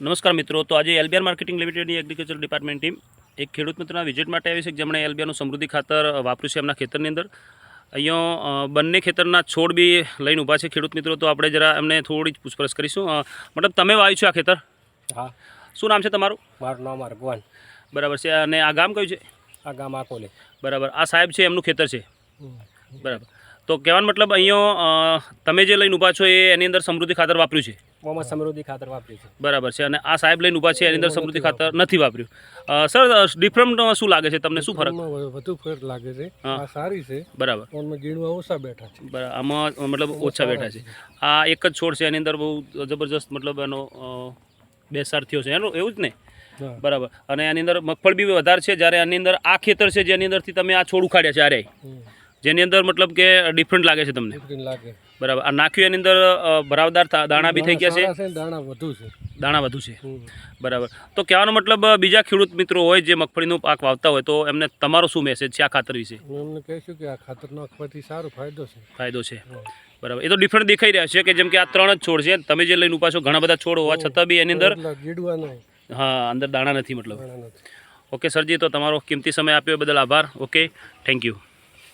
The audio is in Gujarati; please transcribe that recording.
નમસ્કાર મિત્રો તો આજે એલબીઆર માર્કેટિંગ લિમિટેડની એગ્રીકલ્ચર ડિપાર્ટમેન્ટ ટીમ એક ખેડૂત મિત્રના વિઝિટ માટે આવી છે કે જેમણે એલબીઆરનું સમૃદ્ધિ ખાતર વાપર્યું છે એમના ખેતરની અંદર. અહીંયા બંને ખેતરના છોડ બી લઈને ઊભા છે ખેડૂત મિત્રો તો આપણે જરા એમને થોડી જ પૂછપરછ કરીશું. મતલબ તમે વાવ્યું છે આ ખેતર? હા. શું નામ છે તમારું? મારું નામ અર્ગવાન. બરાબર છે અને આ ગામ કયું છે? આ ગામ આકોલી. બરાબર આ સાહેબ છે એમનું ખેતર છે? બરાબર. તો કહેવાનો મતલબ અહીંયા તમે જે લઈને ઊભા છો એ એની અંદર સમૃદ્ધિ ખાતર વાપર્યું છે? મોમાં સમૃદ્ધિ ખાતર વાપર્યું છે. બરાબર છે અને આ સાહેબ લઈને ઊભા છે એની અંદર સમૃદ્ધિ ખાતર નથી વાપર્યું. સર ડિફરન્ટ શું લાગે છે તમને શું ફરક? વધુ ફરક લાગે છે. આ સારી છે. બરાબર. ઓનમાં ઓછા બેઠા છે. બરાબર આમાં મતલબ ઓછા બેઠા છે. આ એક જ છોડ છે એની અંદર બહુ જબરજસ્ત મતલબ એનો બેસાર થયો છે. એનું એવું જ ને? બરાબર. અને એની અંદર મગફળ બી વધારે છે જ્યારે એની અંદર આ ખેતર છે જેની અંદરથી તમે આ છોડ ઉખાડ્યા છે આરે. જેની અંદર મતલબ કે ડિફરન્ટ લાગે છે તમને? લાગે. બરાબર. આ નાખ્યું એની અંદર ભરાવદાર દાણા બી થઈ ગયા છે? દાણા વધુ છે. દાણા વધુ છે. બરાબર. તો કહેવાનો મતલબ બીજા ખેડૂત મિત્રો હોય જે મગફળીનો પાક વાવતા હોય તો એમને તમારો શું મેસેજ છે આ ખાતર વિશે? એમને કહીશું કે આ ખાતર નાખવાથી સારો ફાયદો છે. ફાયદો છે. બરાબર. એ તો ડિફરન્ટ દેખાઈ રહ્યા છે કે જેમ કે આ ત્રણ જ છોડ છે. તમે જે લઈને છો ઘણા બધા છોડ હોવા છતાં બી એની અંદર હા અંદર દાણા નથી મતલબ. ઓકે સરજી તો તમારો કિંમતી સમય આપ્યો એ બદલ આભાર. Okay thank you